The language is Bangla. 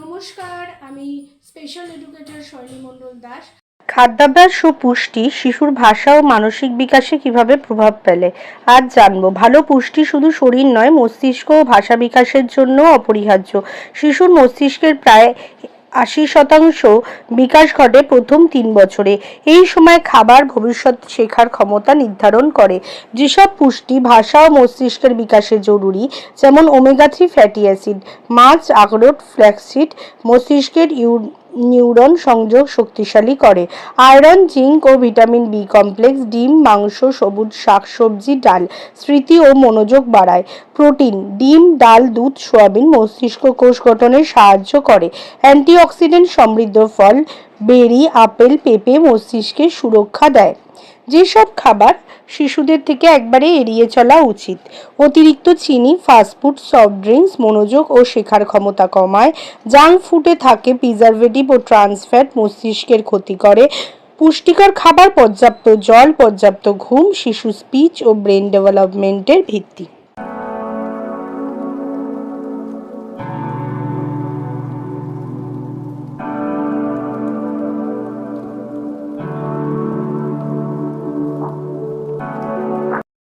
নমস্কার, আমি স্পেশাল এডুকেটর শৈলী মণ্ডল দাস। খাদ্যাভ্যাস ও পুষ্টি শিশুর ভাষা ও মানসিক বিকাশে কীভাবে প্রভাব ফেলে? আজ জানব, ভালো পুষ্টি শুধু শরীর নয়, মস্তিষ্ক ও ভাষা বিকাশের জন্য অপরিহার্য। শিশুর মস্তিষ্কের প্রায় আশি শতাংশ বিকাশ ঘটে প্রথম তিন বছরে। এই সময় খাবার ভবিষ্যৎ শেখার ক্ষমতা নির্ধারণ করে। যেসব পুষ্টি, ভাষা ও মস্তিষ্কের বিকাশে জরুরি, যেমন ওমেগা থ্রি ফ্যাটি অ্যাসিড মাছ আখরোট ফ্ল্যাক্সিড মস্তিষ্কের ইউ নিউরন সংযোগ শক্তিশালী করে। আয়রন, জিঙ্ক ও ভিটামিন বি কমপ্লেক্স, ডিম, মাংস, সবুজ শাকসবজি ডাল, স্মৃতি ও মনোযোগ বাড়ায়। প্রোটিন, ডিম, ডাল, দুধ, সোয়াবিন, মস্তিষ্ক কোষ গঠনে সাহায্য করে। অ্যান্টিঅক্সিডেন্ট সমৃদ্ধ ফল, বেরি, আপেল, পেঁপে মস্তিষ্কে সুরক্ষা দেয়। যেসব খাবার শিশুদের থেকে একবারে এড়িয়ে চলা উচিত। অতিরিক্ত চিনি ফাস্টফুড সফট ড্রিঙ্কস মনোযোগ ও শেখার ক্ষমতা কমায়। জাঙ্ক ফুডে থাকে প্রিজারভেটিভ ও ট্রান্সফ্যাট মস্তিষ্কের ক্ষতি করে। পুষ্টিকর খাবার, পর্যাপ্ত জল, পর্যাপ্ত ঘুম, শিশু স্পিচ ও ব্রেন ডেভেলপমেন্টের ভিত্তি।